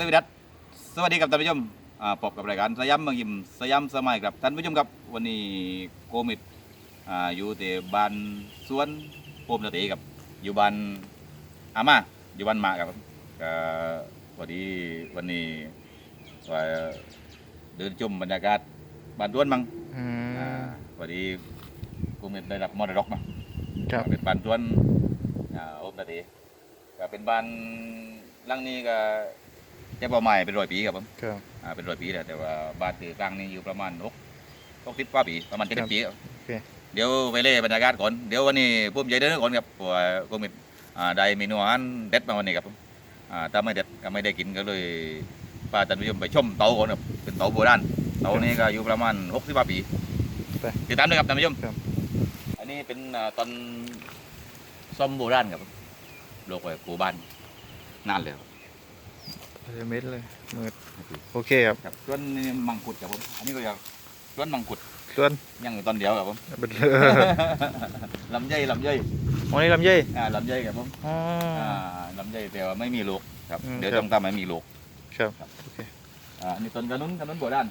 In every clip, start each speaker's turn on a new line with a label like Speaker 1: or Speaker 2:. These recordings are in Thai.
Speaker 1: วัสดีครับสวัสดีครับท่านผู้ชมอ่าพบกับรายการสยามเมืองยิมสยามสมัยครับท่านผู้ชมครับวันนี้โคมิดอ่าอยู่ที่บ้านสวนโปมตะเตครับอยู่บ้านอาม่าอยู่บ้านหมาครับก็พอดีวันนี้ว่าเดินชมบรรยากาศบ้านสวนมั้ง
Speaker 2: อื
Speaker 1: อ่ามพอดีโคมิดได้รับมรดกมา
Speaker 2: ครับ
Speaker 1: เป็นบ้านสวนอ่าโอมตะเตก็เป็นบ้านหลังนี้ก็ จะประมาณเป็นร้อยปีครับผม
Speaker 2: ครับ
Speaker 1: อ่าเป็นร้อยปีแล้วแต่ว่าบ้านตือกลางนี่อยู่ประมาณหกหกสิบกว่าปีประมาณเจ็ด
Speaker 2: ครั
Speaker 1: สิ
Speaker 2: บ
Speaker 1: บปีครับ
Speaker 2: โอเค
Speaker 1: เดี๋ยวไปเล่บรรยากาศก่อนเดี๋ยววันนี้พุ่มใจเดินก่อนครับเพราะว่าก็มีอ่าได้เมนูอาหารเด็ดมาวันนี้ครับผมอ่าถ้าไม่เด็ดก็ไม่ได้กินก็เลยพาท่านผู้ชมไปชมเตาก่อนครับเป็นเตาโบราณเตานี้ก็อยู่ประมาณหกสิบกว่าปี
Speaker 2: ไป
Speaker 1: ติดตามด้วยครับท่านผู้ชม
Speaker 2: ครับ
Speaker 1: อันนี้เป็นอ่าตอนซ่อมโบราณครับผมโลกไว้ปูบ้านนานเลยครับ
Speaker 2: เม็ดเลยมืดโอเคครับ
Speaker 1: ครับส่วนนี้มังคุดครับผมอันนี้ก็จะส่วนมังคุด
Speaker 2: ส่วน
Speaker 1: ยังอยู่ตอนเดียวครับผม
Speaker 2: เบิดเลย
Speaker 1: ลำไยลำไย
Speaker 2: วันนี้ลำไย
Speaker 1: อ่าลำไยครับผม
Speaker 2: อ๋อ
Speaker 1: อ่าลำไยแต่ว่าไม่มีลูกครับ
Speaker 2: อืม
Speaker 1: เดี๋ยว
Speaker 2: ครับ
Speaker 1: ต้องทำให้มีลูก
Speaker 2: ครับ
Speaker 1: ครับ
Speaker 2: โอเค
Speaker 1: อ่าอันนี้ต้นกระนุนกระนุนโบราณ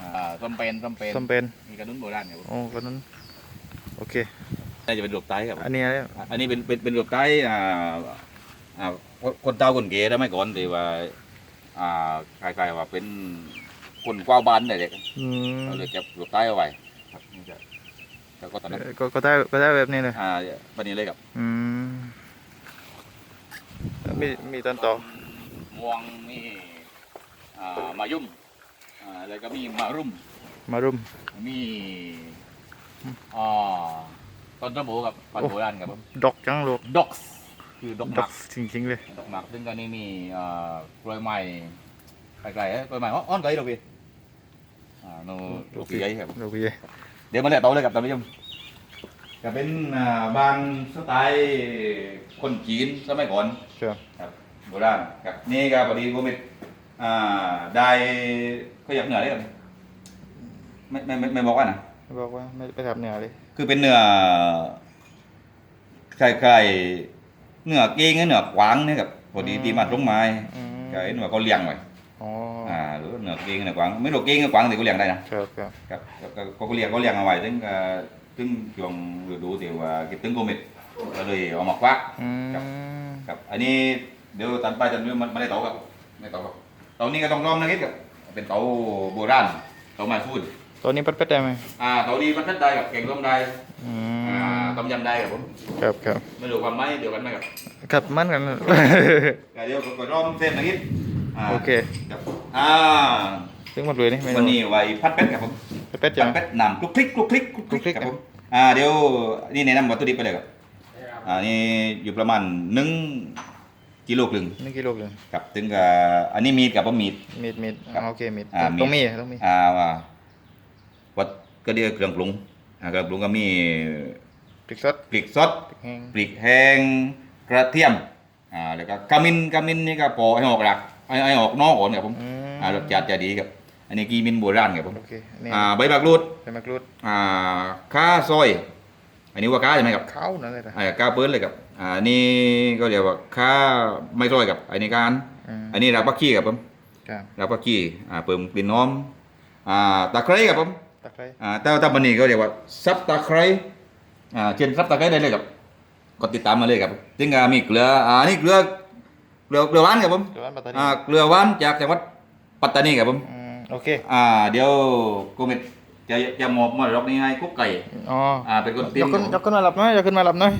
Speaker 1: อ่าต้นเป็นต้นเป็น
Speaker 2: ส้มเป็น
Speaker 1: มีกระนุนโบราณครับผม
Speaker 2: โอ้คนนั้นโอเค
Speaker 1: น่าจะเป็นลูกไต้ครับ
Speaker 2: อันนี้อะไร
Speaker 1: อ่าอันนี้เป็นเป็นเป็นลูกไต้อ่าอ่า คนคนเฒ่าคนเก๋ได้ไหมก่อนแต่ว่าอ่าคล้ายๆว่าเป็นคนกว้าวบ้านเด็ก
Speaker 2: อืม
Speaker 1: ๆเราเลยเก็บลูกไต้เอาไว้ครับนี่จะแล้วก็ตอนนั้น
Speaker 2: เอ่อก็ก็ได้ก็ได้แบบนี้เลย
Speaker 1: อ่าวันนี้เลยครับ
Speaker 2: อืมแล้วมีมีต้นต่อ
Speaker 1: ม่วงมีอ่ามายุ่มอ่าแล้วก็มีมารุ่ม
Speaker 2: มารุม
Speaker 1: มีอ่าต้นตะโบกับปันโบราณครับผม
Speaker 2: ดอกจังลูก
Speaker 1: ด็อกส์ คือดอกห
Speaker 2: ดอ
Speaker 1: มั
Speaker 2: ก
Speaker 1: ก
Speaker 2: จริงๆเลย
Speaker 1: ดอกหมักซึ่งกันนี้มีอ่ากล้วยไม้ไกลๆเอ้ยกล้วยไม้อ้อนไกลเราพี่อ่าโนลูกใหญ่ครับ
Speaker 2: ดอกพี่
Speaker 1: เดี๋ยวมาเลยโตเลยครับท่านผู้ชมก็เป็นอ่าบางสไตล์คนจีนสมัยก่อน
Speaker 2: ครับ
Speaker 1: ครับโบราณครับนี่ก็พอดีผมเป็นอ่าได้เขาอยากเหนือได้ครับไม่ไม่ไม่ไม่บอกว่านะ
Speaker 2: บอกว่าไม่ไปทำเหนือเลย
Speaker 1: คือเป็นเนื้อคล้าย ๆเนื้อเก้งหรือเนื้อกวางเนี่ยครับพอดีที่มาตรงไม้
Speaker 2: อืม
Speaker 1: ก็เห็นว่าเขาเลี้ยงไว้
Speaker 2: อ๋อ
Speaker 1: อ่าหรือเนื้อเก้งเนื้อกวางไม่รู้เก้งเนื้อกวางแต่เขาเลี้ยงได้นะครับ
Speaker 2: ครับ
Speaker 1: ครับก็ก็เขาเลี้ยงเขาเลี้ยงเอาไว้ถึงก็ถึงช่วงฤดูที่ว่าคิดถึงโควิดก็เลยเอามาควัก
Speaker 2: อืม
Speaker 1: ครับครับอันนี้เดี๋ยวตันไปตันนี้มันไม่ได้เตาครับไม่เตาครับเตานี้ก็ต้องรอมนะคิดครับเป็นเตาโบราณเตาไม้ฟูน
Speaker 2: ตัวนี้ปัดเป็ดได้ไหม
Speaker 1: อ่าเตานี้มันทัดได้กับแกงส้มได้
Speaker 2: อื
Speaker 1: อ่ามต้มยำได้ครับผม
Speaker 2: ครับครับ
Speaker 1: ไม่รู้ความหมายเดียวกันไหมครับ
Speaker 2: ครับมันกัน
Speaker 1: เดี๋ยวก็รอมเส้นนะคิดา
Speaker 2: โอเค
Speaker 1: ครับอ่า
Speaker 2: ซึ่งหมดเลยนี่เมนู
Speaker 1: วันนี้ไว้พัดเป็ดครับผม
Speaker 2: เป็ดเป็ดจั
Speaker 1: พั
Speaker 2: ง
Speaker 1: ดเป็ดน้ำคลุกคลิกคลุกคลิกคลุกคลิก
Speaker 2: คลุกคลิก
Speaker 1: ครับผมอ่าเดี๋ยวนี่แนะนำวัตถุดิบไปเลยครับอ่านี่อยู่ประมาณหนึ่งกิโลครึ่ง
Speaker 2: หนึ่งกิโลเลย
Speaker 1: ครับถึงกับอันนี้มีดกับว่ามีด
Speaker 2: มีดมีด
Speaker 1: ครับ
Speaker 2: อ่าโอเคมีด
Speaker 1: อ่ามีด
Speaker 2: ต้องมีต้องมี
Speaker 1: อ่าว่าวัดก็เรียกเครื่องปรุงอ่าเครื่องปรุงก็มี
Speaker 2: พริกสด
Speaker 1: พริกสด
Speaker 2: พริกแห้ง
Speaker 1: พริกแห้งกระเทียม อ่า แล้วก็กำมินกำมินนี่ก็ปอกให้ออกหลักให้ให้ออกนอกก่อนครับผม
Speaker 2: อืม
Speaker 1: อ่ารสชาติจะดีครับ อันนี้กีมินโบราณครับผม
Speaker 2: โอเคอันนี่
Speaker 1: อ่า ใบบักรูด
Speaker 2: ใบมะกรูด
Speaker 1: อ่าข้าซอย อันนี้ว่าข้าใช่ไหมครับ
Speaker 2: ข้าวนั่นเลยนะ
Speaker 1: อ่าข้าเปิ้ลเลยครับ อ่า นี่ก็เรียกว่าข้าไม่ซอยครับ อันนี้การ
Speaker 2: อืม
Speaker 1: อันนี้รากผักชีครับผม
Speaker 2: ครับ
Speaker 1: รากผักชีอ่า เพิ่มกลิ่นหอม อ่า ตะไคร้ครับผม
Speaker 2: ตะไคร้
Speaker 1: อ่าแต่ว่าถ้าบันนี้ก็เรียกว่าซับตะไคร้ อ่าเช่นซับตะไคร้ได้เลยครับก็ติดตามมาเลยครับถึงก็มีเกลืออ่านี่เกลือเกลือเกลือหวานครับผม
Speaker 2: เดี๋ยวอันปัตตานี
Speaker 1: อ่าเกลือหวานจากจังหวัดปัตตานีครับผม
Speaker 2: อืมโอเค
Speaker 1: อ่าเดี๋ยวกูมิดจะจะมอบมรดกนี้ให้กุ๊กไก่
Speaker 2: อ๋อ
Speaker 1: อ่าเป็นคนเตรี
Speaker 2: ย
Speaker 1: ยม
Speaker 2: กขึ้นยกขึ้นมาหลับหน่อยยกขึ้นมาหลับหน่อย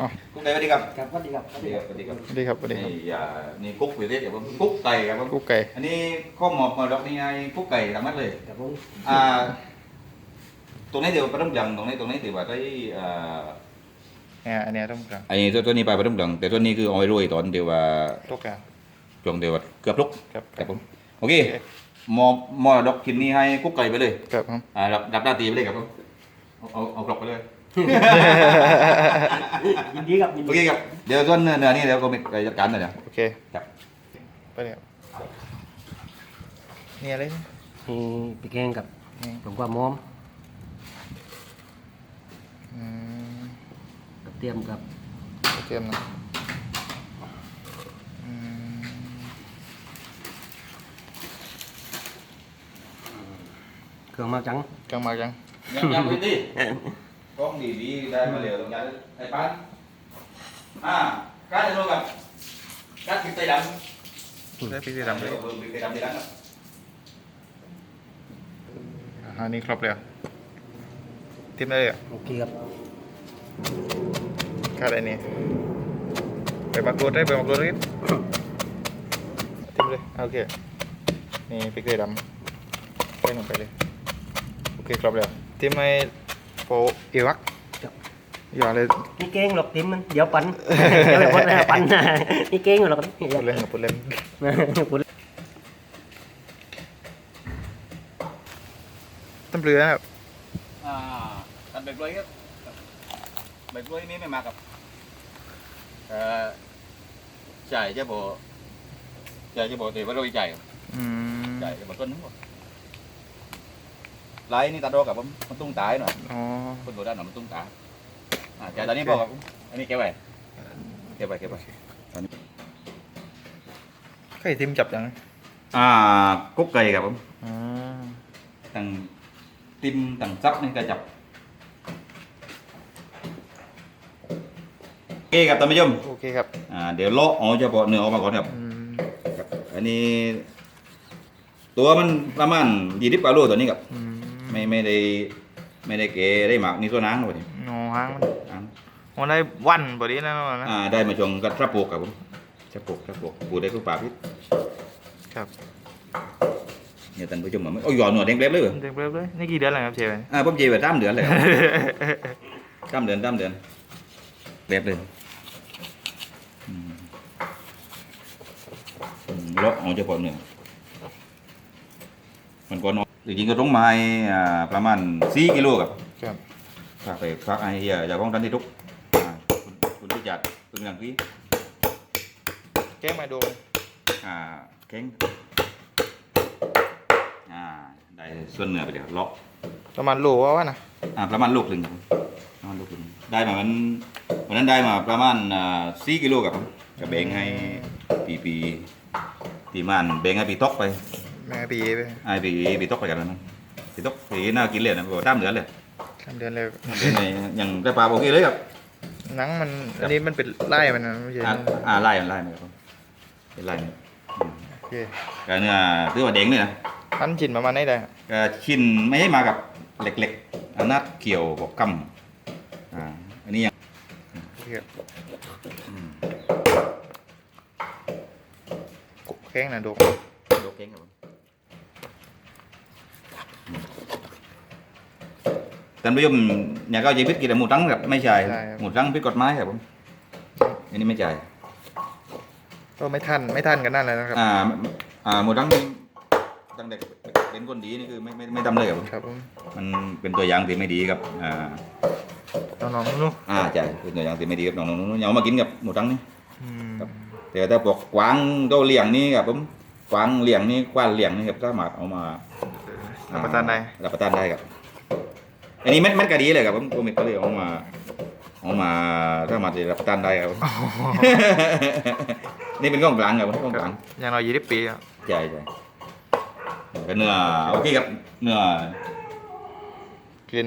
Speaker 2: อ๋อ
Speaker 1: กุ๊กไก่สวัสดีครับ
Speaker 3: ครับสวัสดีครับ
Speaker 1: สวัสดีครับสวัสดีครับ
Speaker 2: สวัสดีครับสวัสดีครับ
Speaker 1: นี่อ่านี่กุ๊กวิเศษครับผมกุ๊กไก่ครับผม
Speaker 2: กุ๊กไก่
Speaker 1: อันนี้ข้อมอบมรดกนี้ให้กุ๊กไก่ทำมัดเลย
Speaker 3: ครับผม
Speaker 1: อ่า ตรงนี้เดี๋ยวไปต้องยังตรงนี้ตรงนี้เดี๋ยวว่าได้อ่า
Speaker 2: เนี่ยอันเนี้ยต้องกลาง
Speaker 1: อันนี้ตัวตัวนี้ไปไปต้องยังแต่ตัวนี้คือเอาไว้รวยตอนเดี๋ยวว่า
Speaker 2: ตกกลาง
Speaker 1: ช่วงเดี๋ยวว่าเกือบลุก
Speaker 2: ครับ
Speaker 1: ครับผมโอเคมอบมรดกชิ้นนี้ให้กุ๊กไก่ไปเลย
Speaker 2: ครับผม
Speaker 1: อ่ารับรับหน้าตีไปเลยครับผมเอาเอาเอากลับไปเลย
Speaker 3: ยินดีครับยิน
Speaker 1: โอ
Speaker 3: ดี
Speaker 1: เคครับเดี๋ยวส่วนเนื้อนี่เดี๋ยวก็มีไปจัดการหน่อยนะ
Speaker 2: โอเค
Speaker 1: ครับ
Speaker 2: ไปเลยครับเนี่ยอะไรเนี่ย
Speaker 3: นี่พริกแห้งกับ
Speaker 2: นี่
Speaker 3: ผมความหอม
Speaker 2: อืม
Speaker 3: กระเทียมกับ
Speaker 2: กระเทียมนะเค
Speaker 3: รื่องมาจัง
Speaker 2: กลางมาจัง
Speaker 1: ยังยังไม่ดีกล้องดีดีได้มาเหลวตรงนั้นไอ้ปั้นอ่าการจะโดนกับการติดใจดำ
Speaker 2: ได้พริกีดำเลย
Speaker 1: ติดำดีแล้วครัน
Speaker 2: อาหนี้ครบแล้ว เต็มได้เลยอะ
Speaker 3: โอเคครับ
Speaker 2: ขาดอันนี้ไปมากรูดได้ไปมากรูดได้เต็มเลยโอเคนี่พริกไทยดำใส่ลงไปเลยโอเคครบแล้วเต็มให้โปเอวักอย่าเลย
Speaker 3: นี่เก่งหรอกทิมมันเดี๋ยวปันเดี๋ยวไปพดนะปันนะนี่เก่งหรอก
Speaker 2: พูดเล่นพูดเล่น
Speaker 3: พูด
Speaker 2: ต้นเรือนะครับ
Speaker 1: อ่า กันเบรกเลยครับเบรกเลยนี่ไม่มากับเอ่อจ่ายจะบอกจ่ายจะบอกแต่ว่าเราจ่าย
Speaker 2: อืม
Speaker 1: จ่ายจะบอกต้นนึงบ่ไล่นี่ตาโดกับผมมันตุ้งตายหน่อย
Speaker 2: อ๋อ
Speaker 1: คนตัวด้านหน่อยมันตุ้งตายอ่าจ่ายตอนนี้บอกกับผมอันนี้แกไว้แกไว้แกไว้
Speaker 2: ใครทีมจับยัง
Speaker 1: อ่ากุ๊กไก่ครับผม
Speaker 2: อ๋อ
Speaker 1: ต่างติมต่างซับนี่ก็จับโอ เคครับท่านผู้ชม
Speaker 2: โอเคครับ
Speaker 1: อ่าเดี๋ยวเลาะเอาเฉพาะเนื้อออกมาก่อนครับ
Speaker 2: อืม
Speaker 1: ครับอันนี้ ตัวมันประมาณยี่สิบกว่าโลตัวนี้ครับ
Speaker 2: อืม
Speaker 1: ไม่ไม่ได้ไม่ได้เกได้หมักนี่ตัวนังเลย
Speaker 2: อ๋อหางมัน
Speaker 1: อ่า
Speaker 2: มันได้วันพอดีนะนะ
Speaker 1: อ่าได้มาชงกับทระโปกครับผมทระโปกทระโปกปูได้ก็ปลาพิษ
Speaker 2: ครับ
Speaker 1: เนี่ยท่านผู้ชมมาโอ้ยหยอดหนวดแดงเล็บเลยเหรอ
Speaker 2: เด็กเบลเลยนี่กี่เดือนแล้วครับเชฟ
Speaker 1: อ่าผมเจไปตามเดือนเลยครับตามเดือนตามเดือนเล็บเลยอืม อืมเลาะเอาเฉพาะเนื้อมันก็น้อยจริงๆก็ต้องไม้อ่าประมาณสี่กิโลครับ
Speaker 2: ครับ
Speaker 1: ฝากไปฝากไอ้เหี้ยอย่าของทันที่ทุกอ่าคุณคุณที่จัดคุณอย่างพี่
Speaker 2: แก้งมาดู
Speaker 1: อ่าเข่งอ่าได้ส่วนเหนือไปเดี๋ยวเลาะ
Speaker 2: ประมาณโลว่าวะนะ
Speaker 1: อ่าประมาณลูกหนึ่งครับประมาณลูกหนึ่งได้มาวันวันนั้นได้มาประมาณอ่าสี่กิโลกับจะแบ่งให้ปีปี ปีมันแบ่งให้ปีตกไป
Speaker 2: แม่ปีไป
Speaker 1: ไอ้ปีปีตกไปกันแล้วนะปีตกปีน่ากินเลยนะบอกตามเดือนเลย
Speaker 2: ทำเดือนเลย
Speaker 1: เดือนไหนยังได้ปลาโอเคเลยครับ
Speaker 2: หนังมันอันนี้มันเป็นไล่มันนะไม่ใช่
Speaker 1: อ่าอ่าไล่มันไล่มันครับเป็นไล่มันอืม
Speaker 2: โอเค
Speaker 1: ก็เนื้อถือว่าเด้งเลยนะ
Speaker 2: พันจินประมาณนี้ได้
Speaker 1: ก็ชิ้นไม่ให้มากับเหล็กๆอันนัดเกี่ยวกับกำอ่าอันนี้ยัง
Speaker 2: โอเค
Speaker 1: อืม
Speaker 2: แข้งนะดู
Speaker 1: โอเคครับผมท่านผู้ชมอย่าเข้าใจผิดกินแต่หมูตั้งครับไม่ใช่หมูตั้งผิดกฎหมายครับผมอันนี้ไม่ใช่
Speaker 2: ก็ไม่ทันไม่ทันกันนั่นเลยนะครับ
Speaker 1: อ่าอ่าหมูตั้งนี่ตั้งแต่เป็นคนดีนี่คือไม่ไม่ไม่ทำเลยครับผม
Speaker 2: ครับผม
Speaker 1: มันเป็นตัวอย่างที่ไม่ดีครับอ่า
Speaker 2: น้องๆนู้น
Speaker 1: อ่าใช่เป็นตัวอย่างที่ไม่ดีครับน้องๆอย่าเอามากินกับหมูตั้งนี่
Speaker 2: อืม
Speaker 1: ครับ แต่ถ้าพวกกวางโตเลี้ยงนี่ครับผมกวางเลี้ยงนี่กวางเลี้ยงนี่ครับสามารถเอามา
Speaker 2: รับประทานได้
Speaker 1: รับประทานได้ครับอันนี้เม็ดเม็ดก็ดีเลยครับผมตัวเม็ดก็เลยเอามาเอามาสามารถจะรับประทานได้ครับผมนี่เป็นกล้องกลางครับผมกล้องกลาง
Speaker 2: อย่างน้อยยี่สิบปีครับ
Speaker 1: ใช่ใช่ก็เนื้อโอเคครับเนื้อ
Speaker 2: กิน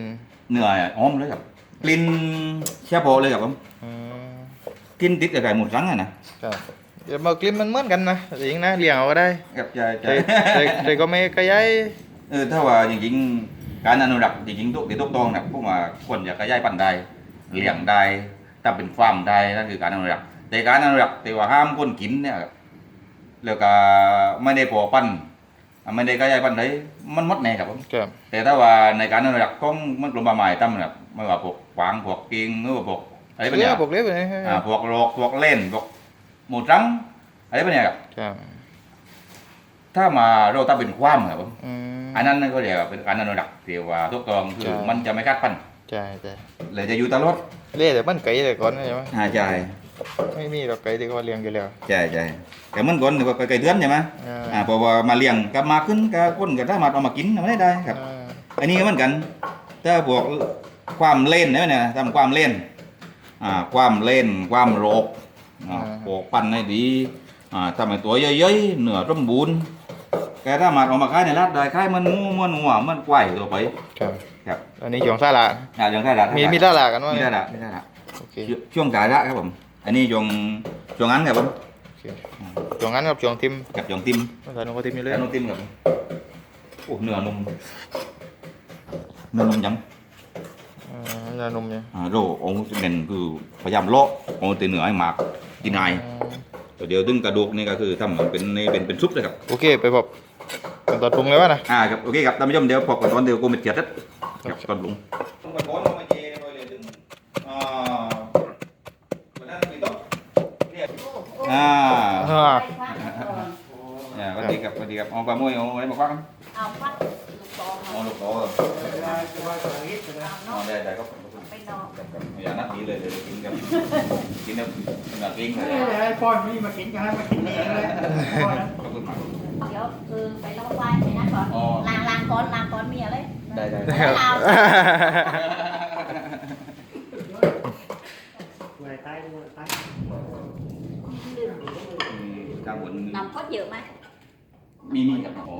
Speaker 1: เนื้อหอมเลยครับกลิ่นเชี่ยโปะเลยครับผม
Speaker 2: อืม
Speaker 1: กลิ่นติดกับไก่หมูสังอะนะครับ
Speaker 2: เดี๋ยวมากลินมันเหมือนกันนะจริงนะเลี้ยงเอาก็ได้
Speaker 1: ครับใช่ใช่
Speaker 2: แต่แต่แต่ก็ไม่กระยาย
Speaker 1: เออถ้าว่าจริงๆ การอนุรักษ์จริงๆทุกที่ทุกตองเนี่ยพวกว่าควรจะขยายพันธุ์ได้เลี้ยงได้ถ้าเป็นฟาร์มได้นั่นคือการอนุรักษ์แต่การอนุรักษ์แต่ว่าห้ามคนกินเนี่ยแล้วก็ไม่ได้ปอพันธุ์ไม่ได้ขยายพันธุ์ได้มันหมดแน่ครับผม
Speaker 2: ครับ
Speaker 1: แต่ถ้าว่าในการอนุรักษ์ของมันกลุ่มป่าไม้ตั้มเนี่ยไม่ว่าพวกกวางพวกกิงหรือว่าพวก อะไรพวก
Speaker 2: เลี้
Speaker 1: เนี้
Speaker 2: ย
Speaker 1: ย
Speaker 2: งพวกเลี้ยงเลย
Speaker 1: อ่าพวกโลกพวกเล่นพวกหมูจังอะไรพวกเนี้ยครับ
Speaker 2: ครับ
Speaker 1: ถ้ามาเราตั้งเป็นความครับผม
Speaker 2: อืม
Speaker 1: อันนั้นก็เรียกว่าเป็นการอนุรักษ์ที่ว่าทุกตองคือ
Speaker 2: ใช่
Speaker 1: มันจะไม่คาดพันธุ์
Speaker 2: ใช่ใช่
Speaker 1: เลยจะอยู่ตลอด
Speaker 2: เลี้ยงแต่มันไก่แต่ก่อนใช่ไหม
Speaker 1: อ่าใช่
Speaker 2: ไม่มีหรอกไก่ที่เขาเลี้ยงกันแล้ว
Speaker 1: ใช่ใช่แต่มันก่อนนี่ก็ไก่เดือนใช่ไหม
Speaker 2: อ่า
Speaker 1: อ่าพอว่ามาเลี้ยงก็มาขึ้นก็คนก็สามารถเอามากินไม่ได้ได้ครับ
Speaker 2: อ่า
Speaker 1: อันนี้ก็เหมือนกัน ถ้าบวกความเล่นเนี่ยนะทำความเล่น อ่าความเล่นความโรคอ่าปลูกปั้นให้ดีอ่าทำให้ตัวเย้ยๆเหนือสมบูรณ์แกถ้ามาเอามาขายในร้านได้ขายมันงูมันหัวมันควายตัวไป
Speaker 2: ครับ
Speaker 1: ครับ
Speaker 2: อันนี้หยองซาลา
Speaker 1: อ่าเรื่องได้ละ
Speaker 2: มีมีซาลากันว่า
Speaker 1: มี
Speaker 2: มี
Speaker 1: ได้ละมีได้ละ
Speaker 2: โอเค
Speaker 1: ช่วงจ่ายละครับผม อันนี้ช่วงช่วงนั้นครับผม
Speaker 2: โอเคหยองงั้นกับหยองทิม
Speaker 1: กับช่วงติม
Speaker 2: ภาษาโนก็ทิมอยู่เลย
Speaker 1: แล้วน้องติมครับผมโอ้เนื้อนุ่มเนื้อนุ่มยัง
Speaker 2: อ่านมเนี่ย
Speaker 1: อ่าโรองค์เด่นคือพยายามเลาะเอาแต่เหนือให้หมากกินไอายแต่เดี๋ยวดึงกระดูกนี่ก็คือทำเหมือนเป็นในเป็นเป็นซุปเลยครับ
Speaker 2: โอเค ไปพบขั้นตอนปรุงเลยวะนะ
Speaker 1: อ่าครับโอเคครับท่านผู้ชมเดี๋ยวพอก่อนตอนเดี๋ยวกูมิดเกียรติครับก่อนปรุงต้องไปก้อนมาเจเลยดึงอ่าวันนั้นมีโต๊ะเรียกอ่า
Speaker 2: อ่า
Speaker 1: อ่าสวัสดีครับสวัสดีครับเอาปลาโมยเอาอะไรมาควักกัน
Speaker 4: เอาพัก ตอง
Speaker 1: เอาลูกเอาได้ได้ครับ
Speaker 4: ไปนอน
Speaker 1: อย่านัดดีเลยเดี๋ยวกินกันกินแล้วขนาดกินเลย
Speaker 5: ไอ้ป้อนนี่มากินกันให้มากินเองเลย
Speaker 1: ขอบคุณมาก
Speaker 4: เดี๋ยวคือไปลงไฟไปนั่นก่อนลางลางก้อนลางก้อนเมียเลย
Speaker 1: ได้ได้
Speaker 4: ไม่เอา
Speaker 3: ไว้ใต้ไว้ใต้
Speaker 1: ข้างบน
Speaker 4: น้ำก็เยอะไหม
Speaker 1: มีมีครับอ๋อ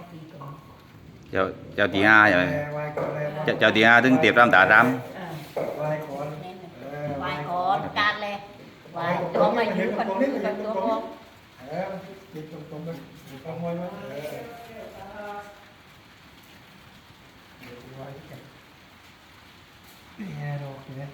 Speaker 4: เจ้าปีก่อน
Speaker 1: เจ้าเจ้าตีห้าใช่ไหม
Speaker 5: วายก่อนเลย
Speaker 1: เจ้าเจ้าตีห้าถึงเตียบตามตาด
Speaker 4: เออ
Speaker 5: วายก่อน
Speaker 4: แน่น
Speaker 5: เออ
Speaker 4: วายก่อนการเลยวายตัวมาอยู่กันคือกันตัวพอ
Speaker 5: เออกินตรงๆกันขโมยไว้เออเดี๋ยววายกันนี่ไงเราเนี่ย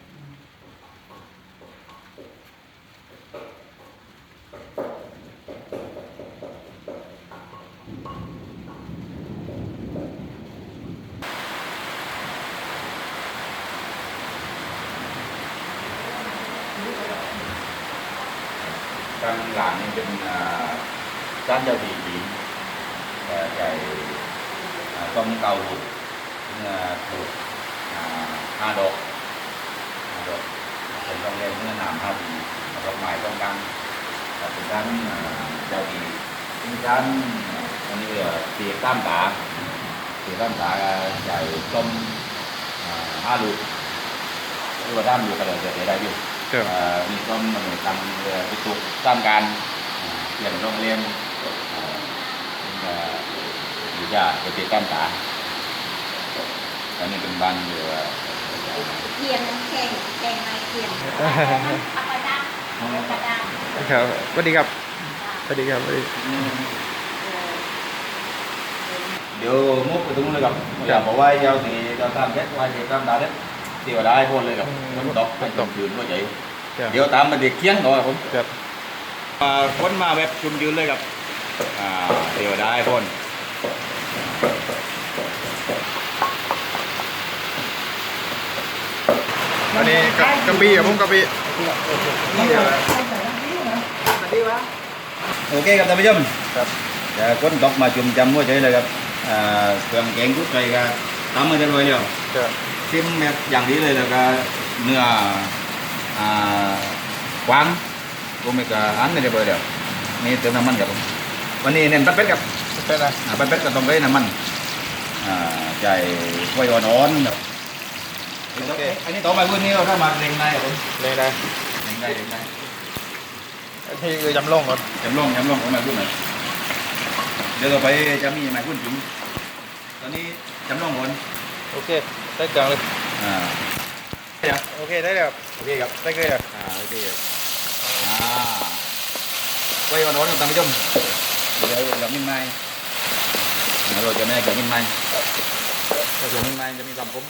Speaker 5: ำ
Speaker 1: กลางหลังนี่เป็นอ่าด้านเจ้าตีจีนแต่ใหญ่อ่าต้มเกาถูกเนื้อถูกอ่าห้าดอกห้าดอกเป็นต้องเล่นเนื้อหนามห้าปีดอกไม้ต้องกลางแต่เป็นด้านอ่าเจ้าตีเป็นด้านอันนี้เรียกว่า ตีตั้มตาตีตั้มตาใหญ่ต้มอ่าห้าลูกหรือว่าด้ามลูกก็เลยจะได้อยู่
Speaker 2: ครับ
Speaker 1: เอ่อมีต้นมันเหมือนทำเรือไปตุกตามการอ่าเปลี่ยนโรงเรียนเอ่อเป็นเอ่อ อยู่ยาไปติดตั้งตาอันนี้เป็นบ้านเรือ
Speaker 4: เทียนแข่งแข่งไม้เทียนทำไปได้กระดาษ
Speaker 2: ครับสวัสดีครับสวัสดีครับสวัสดี
Speaker 1: เดี๋ยวมุกไปตรงนู้นเลยครับอยากบอกว่าเจ้าสีเจ้าตามเด็กว่าเด็กตามตาเด็กเที่ยวได้พ้นเลยครับมันตกเป็นตกยืนก็ใหญ่
Speaker 2: ครับ
Speaker 1: เดี๋ยวตามมาเด็กเคียงก่อนครับผม
Speaker 2: ครับ
Speaker 1: อ่าพ้นมาแบบจุนยืนเลยครับอ่าเที่ยวได้พ้น
Speaker 2: อันนี้กะกะปิครับผมกะปิ
Speaker 1: โอเคครับท่านผู้ชม
Speaker 2: ครับ
Speaker 1: จะคนตกมาจุ่มจำหัวใจเลยครับอ่าเครื่องแกงทุกใจก็ทำมาเรียบร้อยแล้ว
Speaker 2: ครับ
Speaker 1: ชิมแบบอย่างดีเลยแล้วก็เนื้ออ่ากวางก็ไม่ก็อันนี้เรียบร้อยแล้วนี่เติมน้ำมันครับผมวันนี้เน้นปัดเป็ดครับ
Speaker 2: เป็นไร
Speaker 1: อ่าปัดเป็ดก็ต้องได้น้ำมันอ่าใจไฟอ่อนๆครับ อันนี้ต่อไปวันนี้เราถ้ามาเร่งได้ครับผม
Speaker 2: เลยได้
Speaker 1: เร่งได้เร่งได้
Speaker 2: อันนี้คือยำล่องก่อน
Speaker 1: จำลองจำลองของมาพูดหน่อยเดี๋ยวต่อไปจะมีมาพูดถึงตอนนี้จำลองก่อน
Speaker 2: โอเคได้จังเลย
Speaker 1: อ่า
Speaker 2: โอเคได้แล้ว
Speaker 1: โอเคครับ
Speaker 2: ได้เลยแล้ว
Speaker 1: อ่าโอเคอ่าไว้วันโน้นครับท่านผู้ชมเดี๋ยวเรามินไม้เดี๋ยวเราจะไม่ให้เกิดมินไม้ ถ้าเกิดมินไม้จะมีความคม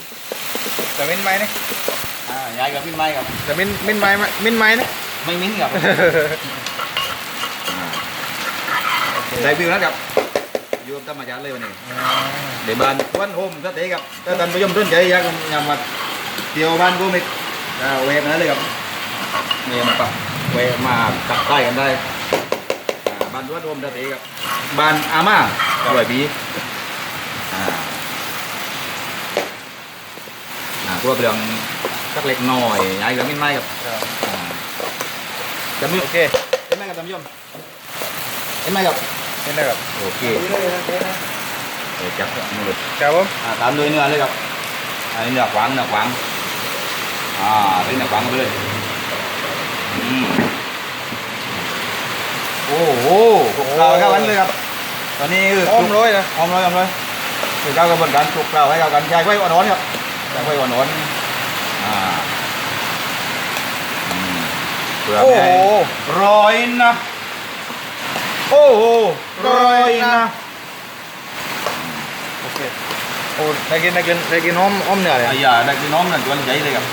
Speaker 2: แต่มินไม้นะ
Speaker 1: อ่าย้ายกับมินไม้ครับ
Speaker 2: แต่มินมินไม้ไหมมินไม้นะ
Speaker 1: ไม่มิ้นครับอ่า
Speaker 2: โอเค
Speaker 1: ได้วิวนะครับอยู่กับธรรมชาติเลยวันนี้เดี๋ยวบ้านสวนโฮมสเตย์ครับถ้าท่านผู้ชมสนใจอยากอยากมาเที่ยวบ้านกูมิกก็เวฟนั้นเลยครับนี่มาปะเวฟมาตักใต้กันได้อ่าบ้านสวนโฮมสเตย์ครับบ้านอาม่าอร่อยปีอ่า อ่าตัวเรื่องสักเล็กน้อยย้ายเรื่องนิดหน่อยครับ
Speaker 2: ครับ
Speaker 1: อ่าจำไม่
Speaker 2: โอเค
Speaker 1: เห็นไหมครับท่านผู้ชมเห็นไหมครับ
Speaker 2: นี่นะครับ
Speaker 1: โอเคเดี๋ยวจับมือเลย
Speaker 2: ครับผม
Speaker 1: อ่าตามด้วยเนื้อเลยครับอันนี้เนื้อขวางเนื้อขวางอ่าเป็นเนื้อขวางไปเลยอืมโอ้โหคลุกเคล้าให้เข้ากันเลยครับ ตอนนี้คือ
Speaker 2: หอมโรยนะ
Speaker 1: หอมเลยหอมเลยคือเข้ากระบวนการคลุกเคล้าให้เข้ากันใช้ไฟอ่อนๆครับ ใช้ไฟอ่อนๆอ่าอืมเพื่อ
Speaker 2: โอ้
Speaker 1: ไม่
Speaker 2: โห
Speaker 1: ให้ร้อยนะ โอ้โหร้อยนะ
Speaker 2: โอเคโอ้ได้กินได้กินได้กินหอมหอมเนื้อเลย
Speaker 1: อ่าอย่าได้กินน้อมนั่นตัวใหญ่เลยครับ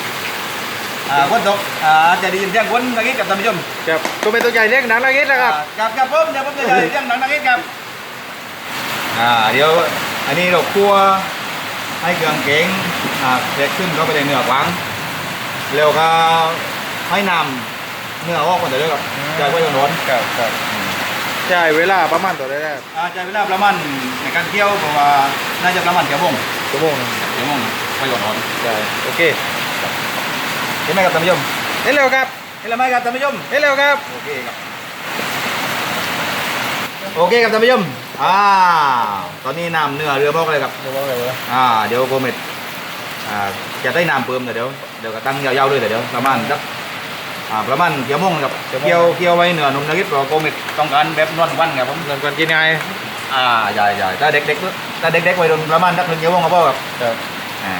Speaker 1: อ่าคนตกอ่าจะได้ยินเสียงคนนักกีฬากับท่านผู้ชม
Speaker 2: ครับตัวเป็นตัวใหญ่เรียกหนังนักกีฬนะครับ
Speaker 1: อ่ากับกับผมเดี๋ยวผมจะได้ยินเสียงหนังนักกีฬาครับอ่าเดี๋ยวอันนี้เราคั่ว ให้เครื่องเก่งอ่าเด็กขึ้นเข้าไปในเนื้อกวางแล้วก็ให้นำเนื้อออกก่อนเดี๋ยวด้วยครับใจไว้ร้อน
Speaker 2: ครับครับใช่เวลาประมาณตัวได้แล้ว
Speaker 1: ๆอ่าใจเวลาประมาณในการเคี่ยวเพราะว่าน่าจะประมาณเกี่ยวโมง
Speaker 2: ชั่วโมงหนึง
Speaker 1: เกี่ยวโมงไว้ร้อน
Speaker 2: ใช่โอเค
Speaker 1: ๆเห็นไหมครับท่านผู้ชม
Speaker 2: เห็นแล้วครับ
Speaker 1: เห็นแล้วไหมครับท่านผู้ชม
Speaker 2: เห็นแล้วครับ
Speaker 1: โอเคครับ โอเคครับท่านผู้ชมอ่าตอนนี้น้ำเนื้อเรือบอกเลยครับ
Speaker 2: เดี๋ยวบอกเลยว่า
Speaker 1: อ่าเดี๋ยวโกเมดอ่าจะได้น้ำเพิ่มเดี๋ยวเดี๋ยวก็ตั้งยาวๆเลยเดี๋ยวประมาณสักอ่าประมาณเกี่ยวโมงนะครับเกี่ยวเกี่ยวไว้เนื้อนุ่มนักกิจเพราะว่าโกเมดต้องการแบบนวลวันครับผม
Speaker 2: เริ่มกันกินยังไง
Speaker 1: อ่าใหญ่ใหญ่ถ้าเด็กๆถ้าเด็กๆไว้โดนประมาณสักหนึ่งเกี่ยวโมงครับพ่อครับ
Speaker 2: ครับ
Speaker 1: อ่า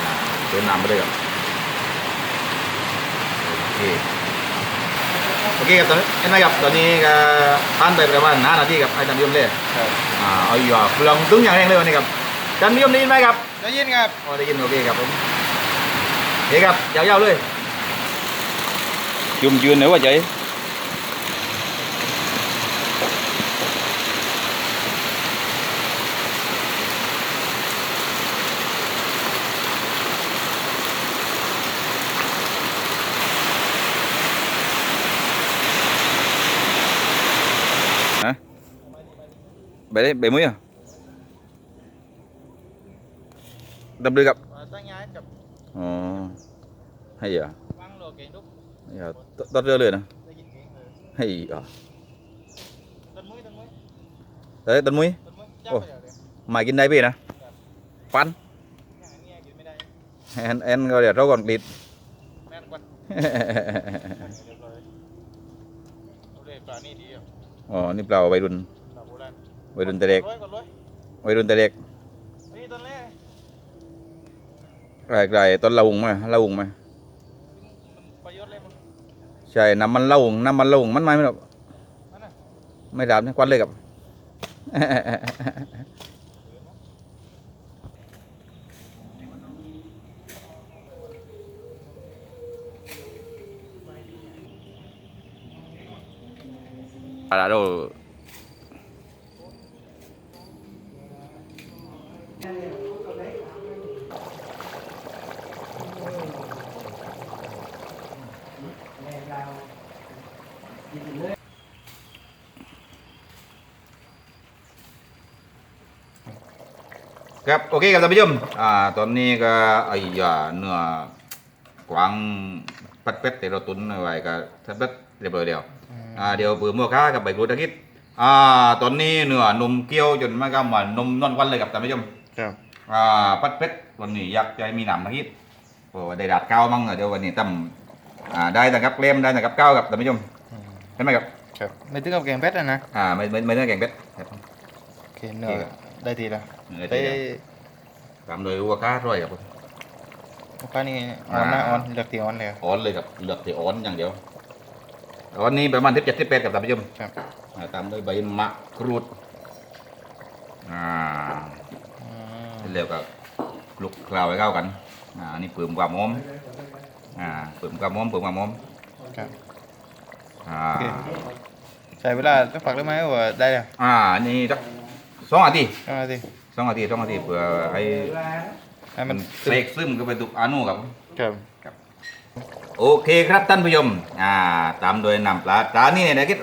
Speaker 1: อ่าเติมน้ำไปเลยครับโอเคโอเคครับตอนนี้เห็นไหมครับตอนนี้ก็ผ่านไปประมาณห้านาทีครับให้ท่านผู้ชมเลย
Speaker 2: ครับ
Speaker 1: อ่าเอาอยู่อะลองตึ้งอย่างแรงเลยวันนี้ครับท่านผู้ชมได้ยินไหมครับ
Speaker 2: ได้ยินครับ
Speaker 1: อ๋อได้ยินโอเคครับผมโอเคครับยาวๆเลยจุ่มยืนหน่อยว่าใจ ไปได้ไปมุ้ยอะดับเลยครับ
Speaker 2: ตั้งย้ายกับ
Speaker 1: อ๋อให้เหรอ
Speaker 2: วางโลเก่งทุก
Speaker 1: ให้เหรอตตัยนะ
Speaker 2: ได้ยินเก่งเลย
Speaker 1: ให้เหรอ
Speaker 2: ต้นมุ้ยต้น
Speaker 1: ตะเราก่อนกรีด
Speaker 2: แม่นกว่าเรียบร้อยเอาเลยปลานี่ดีอะ
Speaker 1: อ๋อนี่เปล่าวัยรุ่น
Speaker 2: ปลาโบราณ
Speaker 1: วัยรุ่นแต่เด็ก
Speaker 2: ร้อยก่อนร้อย
Speaker 1: วัยรุ่นแต่เด็ก
Speaker 2: นี่ต้นแรก
Speaker 1: ไกลๆต้นละหุงมาละหุงมา
Speaker 2: มันประโยชน์เลยมั้ง
Speaker 1: ใช่น้ำมันละหุงน้ำมันละหุงมันไม่ไม่หรอกไม่รับนะควันเลยครับ Para đâu ครับโอเคครับท่านผู้ชมอ่าตอนนี้ก็ไอ้ยาเนื้อกวางปัดเป็ดที่เราตุนเอาไว้ก็ทับเป็ดเรียบร้อยแล้วอ่าเดี๋ยวเปืนหมัวค้ากับใบกรูดตะกิดอ่าตอนนี้เนื้อนมเกี๊ยวจนมากำว่านมนอนควันเลยครับท่านผู้ชม
Speaker 2: ครับ
Speaker 1: อ่าปัดเป็ดวันนี้อยากจะให้มีหนำตะกิดเพราะว่าได้ดาดข้าวมั่งอะเดี๋ยววันนี้ตั้มอ่าได้นะครับเล่มได้นะครับข้าวครับท่านผู้ชมเห็นไหมครับ
Speaker 2: ครับไม่ถึงกับแกงเพชรนะ
Speaker 1: อ่าไม่ไม่ไม่เนื้อแกงเป็ดครับ
Speaker 2: โอเคเนื้อ
Speaker 1: โอเคครับ
Speaker 2: ได้ทีละ
Speaker 1: เนื้อ
Speaker 2: ไป
Speaker 1: ที่ตามโดยวัวค้าร้อยครับผม
Speaker 2: ลูกค้านี่ออนนะออนเลือกที่ออนเลย
Speaker 1: ออนเลยครับเลือกที่ออนอย่างเดียวออนนี้ประมาณที่เจ็ดที่แปดกับท่านผู้ชม
Speaker 2: ครับ
Speaker 1: อ่าตามด้วยใบมะกรูดอ่า
Speaker 2: อืม
Speaker 1: เร็วกับคลุกเคล้าให้เข้ากันอ่าอันนี่เพิ่มความหอมอ่าเพิ่มความหอมเพิ่มความหอม
Speaker 2: ครับ
Speaker 1: อ่า
Speaker 2: โอเค ใช้เวลาสักพักได้ไหมว่าได้แล้ว
Speaker 1: อ่านี่สักสองนาที
Speaker 2: เอามาสิ
Speaker 1: สองนาทีสองนาทีเพื่อให้
Speaker 2: ให้
Speaker 1: มั
Speaker 2: มันน
Speaker 1: เสกซึมก็ไปตุกอนุครับ
Speaker 2: ครับ
Speaker 1: โอเคครับท่านผู้ชมอ่า ตามโดยนำปลาปลานี่เนี่ยนะคิด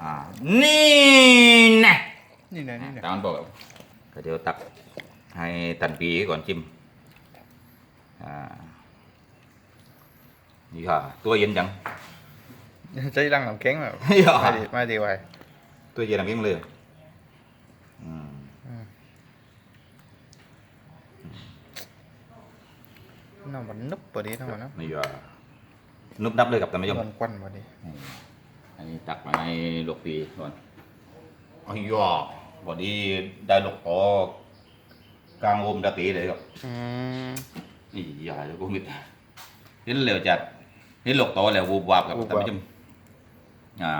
Speaker 1: อ่านี่นะ
Speaker 2: นี่นะนี่นะ
Speaker 1: ตามมันบอกครับก็เดี๋ยวตักให้ตันปีก่อนชิมอ่านี่ค่ะ ตัวเย็นจัง
Speaker 2: ใจรังน้ำแข็งแบบ
Speaker 1: อย่า
Speaker 2: มาดีมาดีไว้
Speaker 1: ตัวเย็นน้ำเค็งเลยอืม
Speaker 2: น้ำมันนุบพอดีทั้งหมดนะ
Speaker 1: นี่ว่านุบนับเลยครับท่านผู้ชม
Speaker 2: มันควันพอดี
Speaker 1: อันนี้ตักมาให้ลูกปีก่อนอ๋อยอพอดีได้ลูกโตกลางโอมตะตีเลยครับ
Speaker 2: อืม
Speaker 1: นี่ใหญ่เลยกูมิดเห็นเร็วจัดเห็นลูกโตแล้ววูบวาบครับ
Speaker 2: วูบ
Speaker 1: ท่าน
Speaker 2: วาบ
Speaker 1: ผู้ชมอ่า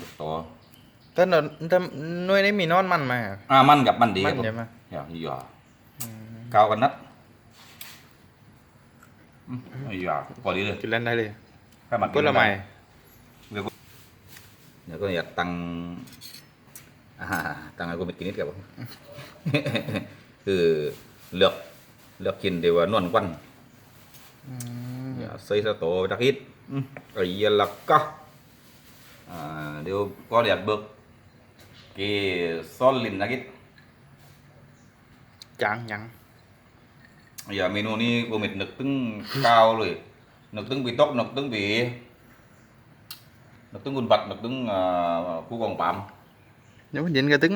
Speaker 1: ลูกโต
Speaker 2: แต่นอนแต่หน่วยนี้มีนอนมันไหมอะ
Speaker 1: อ่ามันกับมันดีค
Speaker 2: มั
Speaker 1: รับ
Speaker 2: นใช่ไหม
Speaker 1: อย่าหยอเกากันนัด อืมไอ้ยาพอดีเลย
Speaker 2: กินเล่นได้เลย
Speaker 1: ถ้ามัน
Speaker 2: ผลไม้
Speaker 1: เดี๋ยวก็อยากตังตังให้กูไปกินนิดเดียวคือเลือกเลือกกินเดี๋ยวว่านวลกวัน
Speaker 2: อ
Speaker 1: ย่าใส่สโตดักฮิตอืมไอ้ยลักก็อ่าเดี๋ยวก็เดี๋ยวเบิกกีซอลลินนักฮิต
Speaker 2: จางยัง
Speaker 1: อย่าเมนูนี้กูมิดนึกตึ้งก้าวเลยนึกตึ้ง bị tóc นึกตึ้ง bị นึกตึ้งกุนบัง
Speaker 2: ยัง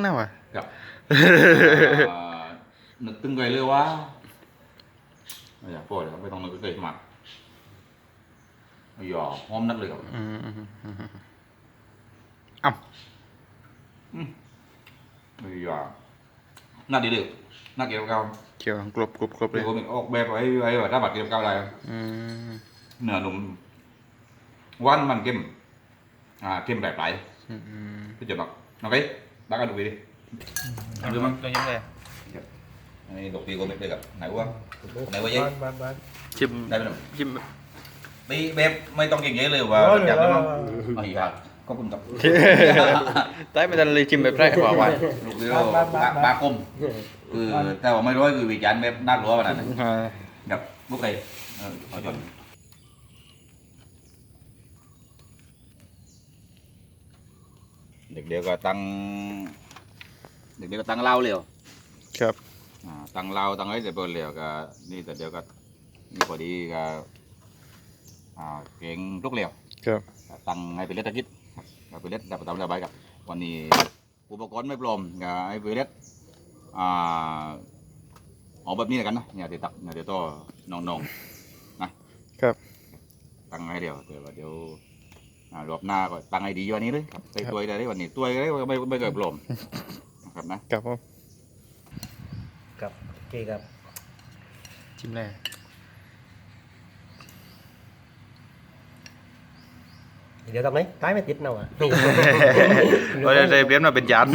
Speaker 2: นะวะ
Speaker 1: ครับอ่านึกตึ้งไงเลยว่าอย่าปล่อยครับไม่ต้องนึกเลยมากอย่าหอมนั กเลยครับ
Speaker 2: อืมอืมอืมอ้ำ
Speaker 1: อย่าน่าดีเลยน่าเกี่ยวกับ
Speaker 2: เขียวกรอบกรอบกรอบเล
Speaker 1: เดี๋ย
Speaker 2: ยว
Speaker 1: ผมออกแบบไว้ไว้ว่าถ้าบัดเกี่ยวกับอะไร
Speaker 2: อืม
Speaker 1: เนื้อนุ่มหวานมันเข้มอ่าเข้มแบบไหล
Speaker 2: อืมอืม
Speaker 1: พี่จุดหรอกน้องไอ้ดักกันดูไปดิ
Speaker 2: เอาดูมั้งต้องยิ้มเลย
Speaker 1: อันนี้ดอกตีโกเม็ดเลยกับไหนวะ ไหนวะยัย
Speaker 5: บ้านบ้านบ้าน
Speaker 2: ชิม
Speaker 1: ได้ไหมหนุ่ม
Speaker 2: ชิม
Speaker 1: ตีแบบไม่ต้องเก่งเยอะเลยว่า
Speaker 5: โอ้ย
Speaker 1: จับได้มั้ง
Speaker 5: เออ
Speaker 1: ไอ้ยาข อบคุณครับ
Speaker 2: ได้ไม่ทันเลยชิมแบบแรกกว่าวัน
Speaker 1: ลูกเดียวบา บาคมคือแต่ว่าไม่ร้อยคือวิจารณ์แบบน่ากลัวขนาดนั้น
Speaker 2: อ่า
Speaker 1: กับลูกไก่เออขอจนเด็กเดียวก็ตั้งเด็กเดียวก็ตั้งเหล้าเลย
Speaker 2: ครับ
Speaker 1: อ่าตั้งเราตั้งไอ้เดี๋ยวเปิดเหลียวก็นี่แต่เดี๋ยวก็นี่พอดีก็อ่าเก่งลูกเหลียว
Speaker 2: ครับ
Speaker 1: ก็ตั้งให้เป็นเล็ดตะกิด ก็เป็นเล็ดดับประจำระบายกับวันนี้อุปกรณ์ไม่พร้อมก็ให้เป็นเล็ดอ่าเอาแบบนี้แล้วกันนะเนี่ยเดี๋ยวตักเนี่ยเดี๋ยวต่อน้องๆนะครับ ตั้งให้เดียวเดี๋ยวว่าเดี๋ยวอ่ารอบหน้าก็ตั้งให้ดีกวันนี้เลยครับใส่ตัวได้เลยวันนี้ตัวได้ไม่ไม่เคยพร้อมนะครับนะ
Speaker 2: ครับผม
Speaker 3: กับโอเคครับ
Speaker 2: ชิมเลย
Speaker 3: เดี๋ยวกับไหนตายไม่ติดเนาะ
Speaker 2: เราจะได้เปลี่ยนมาเป็นจาน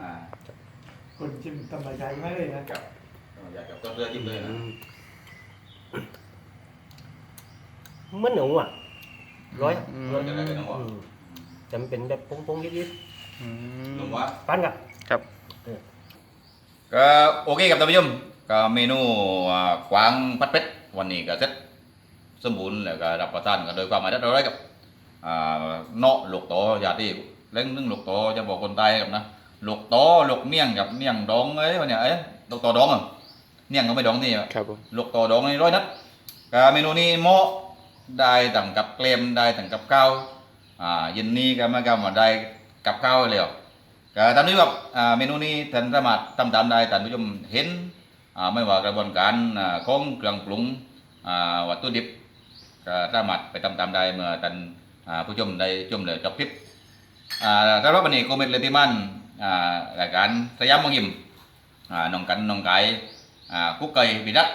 Speaker 1: อ่า
Speaker 5: คนชิมทำรายการไม่เลยนะ
Speaker 1: กับอยากกับต้นเรือจิ้มเลยนะ
Speaker 3: มันหนูอะร้อย
Speaker 2: อืม
Speaker 3: ร้อย
Speaker 1: จะได้เป็นน้องบอก
Speaker 3: อืมจำเป็นแบบปงๆยิบ
Speaker 2: อืม
Speaker 1: หนุ่มว่า
Speaker 3: ๆปั้นกับ
Speaker 2: ครับ
Speaker 1: ก็โอเคครับท่านผู้ชมก็เมนูอ่ากวางพัดเป็ดวันนี้ก็เสร็จ สมบูรณ์แล้วก็รับประทานกันโดยความหมายเรียบร้อยกับอ่าเนาะลูกโตอย่าที่เล่นนึงลูกโตจะบอกคนใต้ครับนะลูกโตลูกเมี่ยงกับเมี่ยงดองเอ้ยวันเนี้ยเอ้ยลูกโตดองอะเมี่ยงก็ไม่ดองนี่
Speaker 2: ครับผม
Speaker 1: ลูกโตดองนี่ร้อยนัดก็เมนูนี้เหมาะได้ต่างกับเกลมได้ต่างกับข้าวอ่าเย็นนี้ก็มาก็มาได้กับข้าวเลยก็ตามนี้ครับอ่าเมนูนี้ท่านสามารถทำตามได้ท่านผู้ชมเห็นอ่าไม่ว่ากระบวนการอ่าของเครื่องปรุงอ่าวัตถุดิบ ก็สามารถไปทำตามได้เมื่อท่านอ่าผู้ชมได้ชมเลยจบคลิปอ่าสำหรับวันนี้โกเมตเลติมันอ่ารายการสยามมองยิมอ่าน้องกันน้องไก่อ่ากุ๊กไก่บิดัก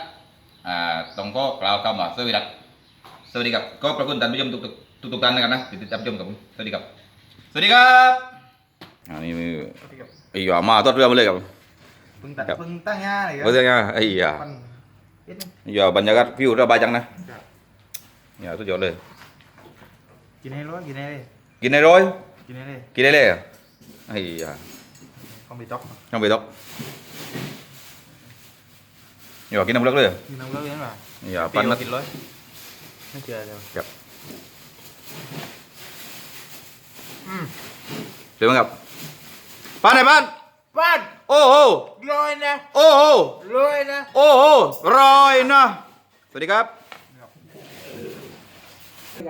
Speaker 1: อ่าต้องก็กล่าวคำว่าสวัสดีครับสวัสดีครับก็ขอบคุณท่านผู้ชมทุกๆทุกๆท่านนะครับนะที่ติดตามชมกับผมสวัสดีครับ สวัสดีครับอันนี้มือไอ้หยามาทอดเรือมาเลยครับ
Speaker 2: ปึ้งตัดปึ้งตั้งง่าเลยค
Speaker 1: เมื่อไงไอ้หยา
Speaker 2: ปั้นเอ็ดนึง
Speaker 1: ไอ้หยาบรรยากาศวิวระบายจังนะ ครับเนี่ยสุดยอดเลย
Speaker 2: กินให้ร้อยกินให้เลย
Speaker 1: กินได้ร้อย
Speaker 2: กินให้เลย
Speaker 1: กินได้เลยเหรอไอ้ยา
Speaker 2: không bị tóc
Speaker 1: น้องไปตกอย่ากินน้ำเลือกเลย
Speaker 2: กินน้ำเลือดยังไง
Speaker 1: อย่าปั้นนะ
Speaker 2: กินร้อยไม่เจอเลย
Speaker 1: เดี๋ยวมั้งครับปั้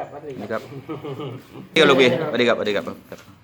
Speaker 1: Padri. Padri. Padri. Padri. Padri. Padri. Padri.